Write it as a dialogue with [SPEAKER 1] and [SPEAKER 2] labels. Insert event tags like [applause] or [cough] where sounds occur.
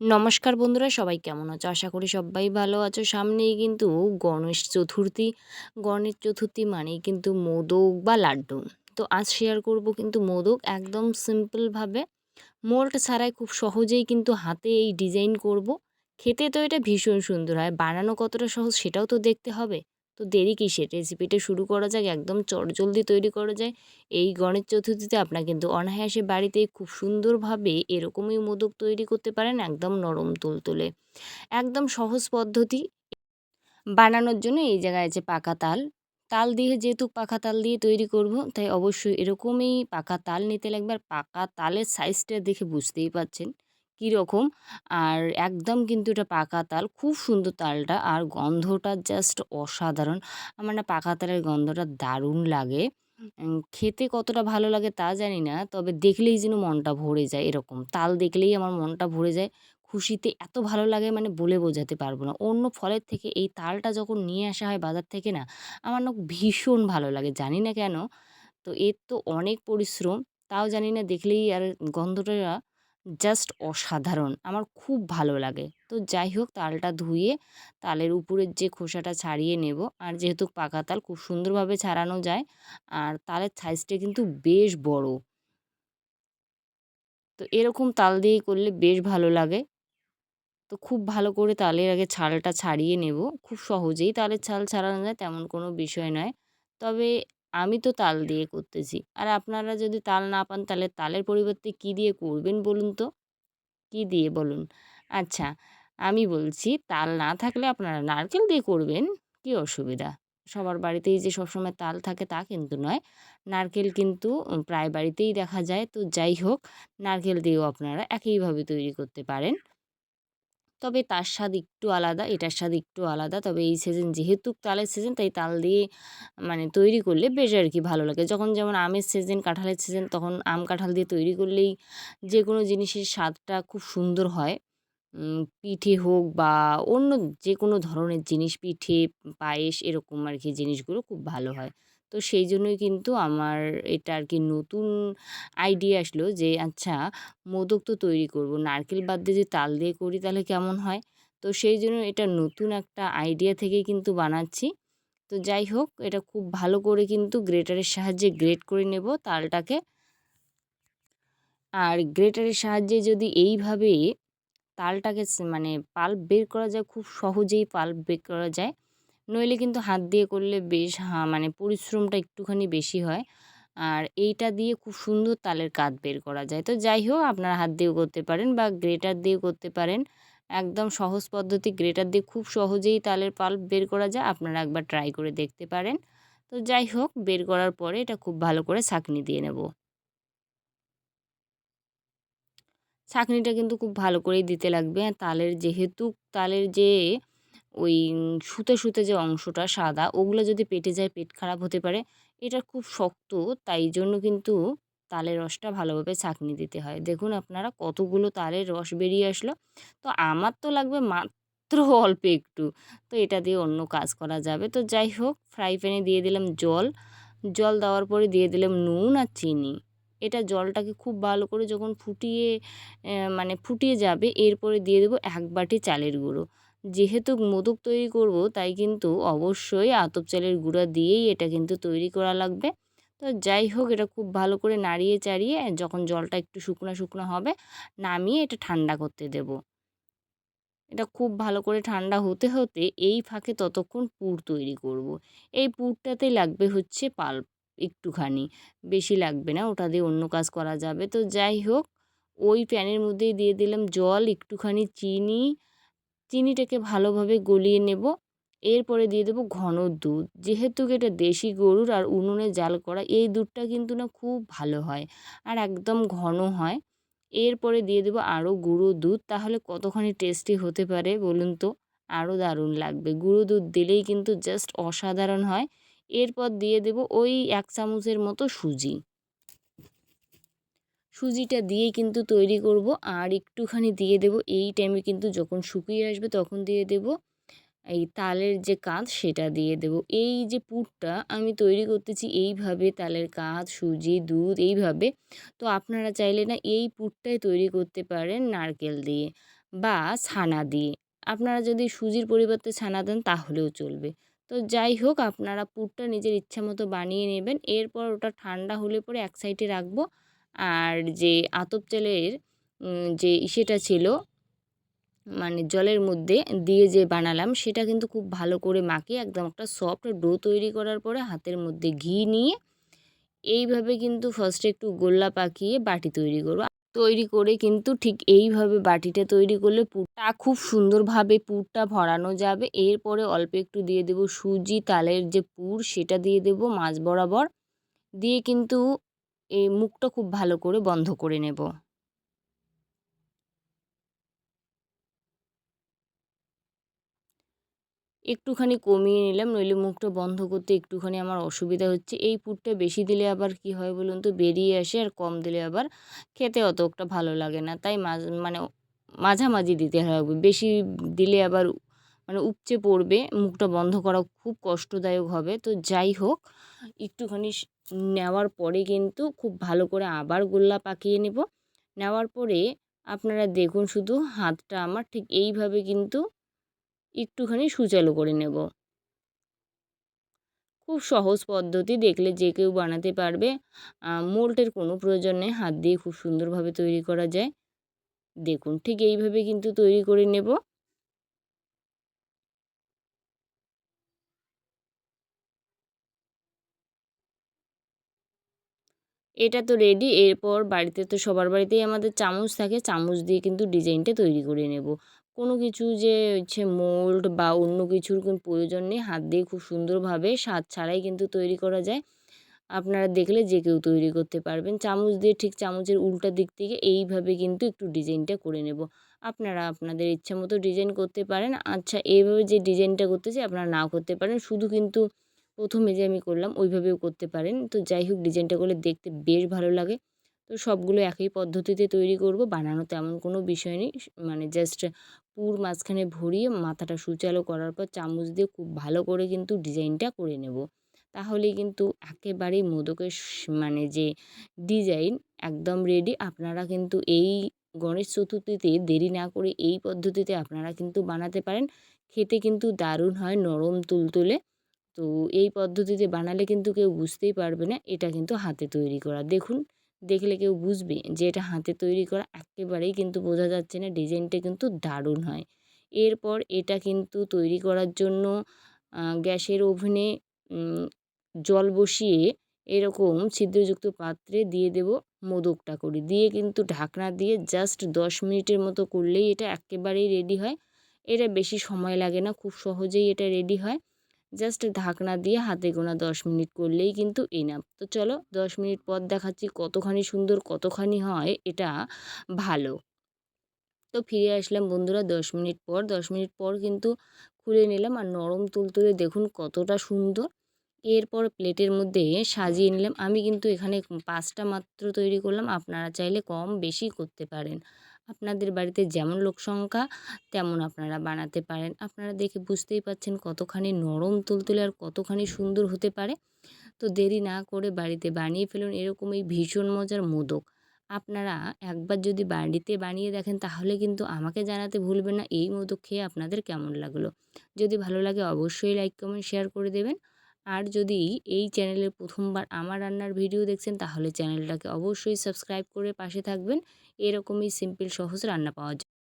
[SPEAKER 1] নমস্কার বন্ধুরা, সবাই কেমন আছো? আশা করি সবাই ভালো আছো। সামনেই কিন্তু গণেশ চতুর্থী। গণেশ চতুর্থী মানেই কিন্তু মোদক বা লাড্ডু। তো আজ শেয়ার করব কিন্তু মোদক একদম সিম্পলভাবে মোল্ড ছাড়াই খুব সহজেই কিন্তু হাতে এই ডিজাইন করব। খেতে তো এটা ভীষণ সুন্দর হয়। বানানো কতটা সহজ সেটাও তো দেখতে হবে। তো দেরি কিসের? রেসিপিটা শুরু করা যাক, একদম চটজলদি তৈরি করা যায়। এই গণেশ চতুর্থীতে আপনার কিন্তু অনায়াসে বাড়িতে খুব সুন্দরভাবে এরকমই মোদক তৈরি করতে পারেন, একদম নরম তুলতুলে। একদম সহজ পদ্ধতি। বানানোর জন্য এই জায়গায় আছে পাকা তাল। তাল দিয়ে যেহেতু পাকা তাল দিয়ে তৈরি করব, তাই অবশ্যই এরকমই পাকা তাল নিতে লাগবে। আর পাকা তালের সাইজটা দেখে বুঝতেই পাচ্ছেন কীরকম আর একদম কিন্তু এটা পাকা তাল। খুব সুন্দর তালটা। আর গন্ধটা জাস্ট অসাধারণ। আমার না পাকা তালের গন্ধটা দারুণ লাগে। খেতে কতটা ভালো লাগে তা জানি না। তবে দেখলেই যেন মনটা ভরে যায় এরকম। তাল দেখলেই আমার মনটা ভরে যায়। খুশিতে এত ভালো লাগে মানে বলে বোঝাতে পারব না। অন্য ফলের থেকে এই তালটা যখন নিয়ে আসা হয় বাজার থেকে না, আমার না ভীষণ ভালো লাগে। জানি না কেন? তো এর তো অনেক পরিশ্রম। তাও জানি না দেখলেই আর গন্ধটা জাস্ট অসাধারণ। আমার খুব ভালো লাগে। তো যাই হোক, তালটা ধুয়ে তালের উপরের যে খোসাটা ছাড়িয়ে নেব, আর যেহেতু পাকা তাল, খুব সুন্দরভাবে ছাড়ানো যায়, আর তালের সাইজটা কিন্তু বেশ বড়। তো এরকম তাল দিয়েই করলে বেশ ভালো লাগে। তো খুব ভালো করে তালের আগে ছালটা ছাড়িয়ে নেব। খুব সহজেই তালের ছাল ছাড়ানো যায়, তেমন কোনো বিষয় নয়। তবে আমি তো তাল দিয়ে করতেছি। আর আপনারা যদি তাল না পান, তাহলে তালের পরিবর্তে কি দিয়ে করবেন বলুন তো? কি দিয়ে বলুন? আচ্ছা আমি বলছি তাল না থাকলে আপনারা নারকেল দিয়ে করবেন, কি অসুবিধা? সবার বাড়িতেই যে সবসময় তাল থাকে তা কিন্তু নয়। নারকেল কিন্তু প্রায় বাড়িতেই দেখা যায়। তো যাই হোক, নারকেল দিয়েও আপনারা একইভাবে তৈরি করতে পারেন। তবে তার স্বাদ একটু আলাদা, এটার স্বাদ একটু আলাদা। তবে এই সিজন যেহেতু তালের সিজন তাই তাল দিয়ে মানে তৈরি করলে বেশ আর কি ভালো লাগে। যখন যেমন আমের সিজন কাঁঠালের সিজন তখন আম, কাঁঠাল দিয়ে তৈরি করলেই যে কোনো জিনিসের স্বাদটা খুব সুন্দর হয়। পিঠে হোক বা অন্য যে কোনো ধরনের জিনিস, পিঠে, পায়েস, এরকম আর কি জিনিসগুলো খুব ভালো হয়। তো সেই জন্যই কিন্তু আমার এটা আর কি নতুন আইডিয়া আসলো যে আচ্ছা মোদক তো তৈরি করব। নারকেল বাদ দিয়ে যদি তাল দিয়ে করি তাহলে কেমন হয়? তো সেই জন্য এটা নতুন একটা আইডিয়া থেকেই কিন্তু বানাচ্ছি। তো যাই হোক, এটা খুব ভালো করে কিন্তু গ্রেটারের সাহায্যে গ্রেট করে নেব তালটাকে। আর গ্রেটারের সাহায্যে যদি এইভাবে তালটাকে মানে পাল্প বের করা যায়, খুব সহজেই পাল্প বের করা যায়। নইলে কিন্তু হাত দিয়ে করলে বেশ হ্যাঁ মানে পরিশ্রমটা একটুখানি বেশি হয়। আর এইটা দিয়ে খুব সুন্দর তালের কাত বের করা যায়। তো যাই হোক, আপনারা হাত দিয়েও করতে পারেন বা গ্রেটার দিয়েও করতে পারেন। একদম সহজ পদ্ধতি, গ্রেটার দিয়ে খুব সহজেই তালের পাল্প বের করা যায়। আপনারা একবার ট্রাই করে দেখতে পারেন। তো যাই হোক, বের করার পরে এটা খুব ভালো করে ছাঁকনি দিয়ে নেব। ছাঁকনিটা কিন্তু খুব ভালো করেই দিতে লাগবে। তালের যেহেতু, তালের যে ওই সুতো সুতো যে অংশটা সাদা, ওগুলো যদি পেটে যায় পেট খারাপ হতে পারে, এটা খুব শক্ত, তাই জন্য কিন্তু তালের রসটা ভালোভাবে ছাঁকনি দিতে হয়। দেখুন আপনারা কতগুলো তালের রস বেরিয়ে আসলো। তো আমার তো লাগবে মাত্র [laughs] অল্প একটু। তো এটা দিয়ে অন্য কাজ করা যাবে। তো যাই হোক ফ্রাই প্যানে দিয়ে দিলাম জল। জল দেওয়ার পরে দিয়ে দিলাম নুন আর চিনি। এটা জলটাকে খুব ভালো করে যখন ফুটিয়ে মানে ফুটিয়ে যাবে, এরপরে দিয়ে দেবো এক বাটি চালের গুঁড়ো। যেহেতু মোদক তৈরি করব, তাই কিন্তু অবশ্যই আতপ চালের গুঁড়া দিয়েই এটা কিন্তু তৈরি করা লাগবে। তো যাই হোক, এটা খুব ভালো করে নাড়িয়ে চাড়িয়ে যখন জলটা একটু শুকনো শুকনো হবে, নামিয়ে এটা ঠান্ডা করতে দেব। এটা খুব ভালো করে ঠান্ডা হতে হতে এই ফাঁকে ততক্ষণ পুর তৈরি করব। এই পুরটাতে লাগবে হচ্ছে পাল্প একটুখানি, বেশি লাগবে না, ওটা দিয়ে অন্য কাজ করা যাবে। তো যাই হোক, ওই প্যানের মধ্যেই দিয়ে দিলাম জল, একটুখানি চিনি চিনিটাকে ভালোভাবে গলিয়ে নেব। এরপরে দিয়ে দেবো ঘন দুধ। যেহেতু এটা দেশি গরুর আর উনুনে জাল করা, এই দুধটা কিন্তু না খুব ভালো হয় আর একদম ঘন হয়। এরপরে দিয়ে দেবো আরও গুঁড়ো দুধ। তাহলে কতখানি টেস্টি হতে পারে বলুন তো? আরও দারুণ লাগবে। গুঁড়ো দুধ দিলেই কিন্তু জাস্ট অসাধারণ হয়। এরপর দিয়ে দেব ওই এক চামচের মতো সুজি। সুজিটা দিয়ে কিন্তু তৈরি করব। আর একটুখানি দিয়ে দেব, এই টাইমে কিন্তু যখন শুকিয়ে আসবে তখন দিয়ে দেব। এই তালের যে কাঁধ, সেটা দিয়ে দেব। এই যে পুরটা আমি তৈরি করতেছি, এইভাবে তালের কাঁধ, সুজি, দুধ, এইভাবে। তো আপনারা চাইলে না এই পুরটাই তৈরি করতে পারেন নারকেল দিয়ে বা ছানা দিয়ে। আপনারা যদি সুজির পরিবর্তে ছানা দেন তাহলেও চলবে। তো যাই হোক, আপনারা পুরটা নিজের ইচ্ছা মতো বানিয়ে নেবেন। এরপর ওটা ঠান্ডা হলে পরে এক সাইডে রাখব। আর যে আতপ চালের যে ইসেটা ছিল মানে জলের মধ্যে দিয়ে যে বানালাম, সেটা কিন্তু খুব ভালো করে মাখিয়ে একদম একটা সফট ডো তৈরি করার পরে হাতের মধ্যে ঘি নিয়ে এইভাবে কিন্তু ফার্স্টে একটু গোল্লা পাকিয়ে বাটি তৈরি করব। তৈরি করে কিন্তু ঠিক এইভাবে বাটিটা তৈরি করলে পুরটা খুব সুন্দরভাবে পুরটা ভরানো যাবে। এরপরে অল্প একটু দিয়ে দেব সুজি, তালের যে পুর, সেটা দিয়ে দেব মাছ বরাবর। দিয়ে কিন্তু এই মুখটা খুব ভালো করে বন্ধ করে নেব। একটুখানি কমিয়ে নিলাম, নইলে মুখটা বন্ধ করতে একটুখানি আমার অসুবিধা হচ্ছে। এই পুরটা বেশি দিলে আবার কি হয় বলুন তো? বেরিয়ে আসে আর কম দিলে আবার খেতে অত একটা ভালো লাগে না। তাই মানে মাঝামাঝি দিতে হবে বেশি দিলে আবার মানে উপচে পড়বে, মুখটা বন্ধ করা খুব কষ্টদায়ক হবে। তো যাই হোক, একটুখানি নেওয়ার পরে কিন্তু খুব ভালো করে আবার গোল্লা পাকিয়ে নেব। নেওয়ার পরে আপনারা দেখুন শুধু হাতটা আমার ঠিক এইভাবে কিন্তু একটুখানি সুচালো করে নেব। খুব সহজ পদ্ধতি দেখলে যে কেউ বানাতে পারবে। মোল্টের কোনো প্রয়োজন নেই, হাত দিয়ে খুব সুন্দরভাবে তৈরি করা যায়। দেখুন ঠিক এইভাবে কিন্তু তৈরি করে নেব। এটা তো রেডি এরপর বাড়িতে তো সবার বাড়িতেই আমাদের চামচ থাকে, চামচ দিয়ে কিন্তু ডিজাইনটা তৈরি করে নেব। কোনো কিছু যে হচ্ছে মোল্ড বা অন্য কিছুর কোনো প্রয়োজন নেই, হাত দিয়ে খুব সুন্দরভাবে স্বাদ ছাড়াই কিন্তু তৈরি করা যায়। আপনারা দেখলে যে কেউ তৈরি করতে পারবেন। চামচ দিয়ে ঠিক চামচের উল্টা দিক থেকে এইভাবে কিন্তু একটু ডিজাইনটা করে নেব। আপনারা আপনাদের ইচ্ছা মতো ডিজাইন করতে পারেন। আচ্ছা এইভাবে যে ডিজাইনটা করতেছি আপনারা নাও করতে পারেন। শুধু কিন্তু প্রথমে যে আমি করলাম, ওইভাবেও করতে পারেন। তো যাই হোক, ডিজাইনটা করলে দেখতে বেশ ভালো লাগে। তো সবগুলো একই পদ্ধতিতে তৈরি করব, বানানো তেমন কোনো বিষয় নেই। মানে জাস্ট পুর মাঝখানে ভরিয়ে মাথাটা সুচালো করার পর চামচ দিয়ে খুব ভালো করে কিন্তু ডিজাইনটা করে নেব। তাহলেই কিন্তু একেবারেই মোদকের মানে যে ডিজাইন একদম রেডি আপনারা কিন্তু এই গণেশ চতুর্থীতে দেরি না করে এই পদ্ধতিতে আপনারা কিন্তু বানাতে পারেন। খেতে কিন্তু দারুণ হয়, নরম তুলতুলে। তো এই পদ্ধতিতে বানালে কিন্তু কেউ বুঝতেই পারবে না, এটা কিন্তু হাতে তৈরি করা। দেখুন, দেখলে কেউ বুঝবে যে এটা হাতে তৈরি করা একেবারেই কিন্তু বোঝা যাচ্ছে না, ডিজাইনটা কিন্তু দারুণ হয়। এরপর এটা কিন্তু তৈরি করার জন্য গ্যাসের ওভেনে জল বসিয়ে এরকম ছিদ্রযুক্ত পাত্রে দিয়ে দেব মোদকটা করে। দিয়ে কিন্তু ঢাকনা দিয়ে জাস্ট দশ মিনিটের মতো করলেই এটা একেবারেই রেডি হয়। এটা বেশি সময় লাগে না, খুব সহজেই এটা রেডি হয়। জাস্ট ঢাকনা দিয়ে হাতে গোনা দশ মিনিট করলেই কিন্তু এনাফ তো চলো দশ মিনিট পর দেখাচ্ছি কতখানি সুন্দর, কতখানি হয়, এটা ভালো। তো ফিরে আসলাম বন্ধুরা দশ মিনিট পর। দশ মিনিট পর কিন্তু খুলে নিলাম আর নরম তুলতুলে দেখুন কতটা সুন্দর। এরপর প্লেটের মধ্যে সাজিয়ে নিলাম। আমি কিন্তু এখানে পাঁচটা মাত্র তৈরি করলাম। আপনারা চাইলে কম বেশি করতে পারেন। আপনাদের বাড়িতে যেমন লোক সংখ্যা, তেমন আপনারা বানাতে পারেন। আপনারা দেখে বুঝতেই পাচ্ছেন কতখানি নরম তুলতুলে আর কতখানি সুন্দর হতে পারে। তো দেরি না করে বাড়িতে বানিয়ে ফেলুন, এরকম এই ভীষণ মজার মোদক। আপনারা একবার যদি বাড়িতে বানিয়ে দেখেন, তাহলে কিন্তু আমাকে জানাতে ভুলবেন না, এই মোদক খেয়ে আপনাদের কেমন লাগল। যদি ভালো লাগে অবশ্যই লাইক কমেন্ট শেয়ার করে দেবেন। আর যদি এই চ্যানেলে প্রথমবার আমার রান্নার ভিডিও দেখছেন, তাহলে চ্যানেলটাকে অবশ্যই সাবস্ক্রাইব করে পাশে থাকবেন। এরকমই সিম্পল, সহজ রান্না পাওয়া যায়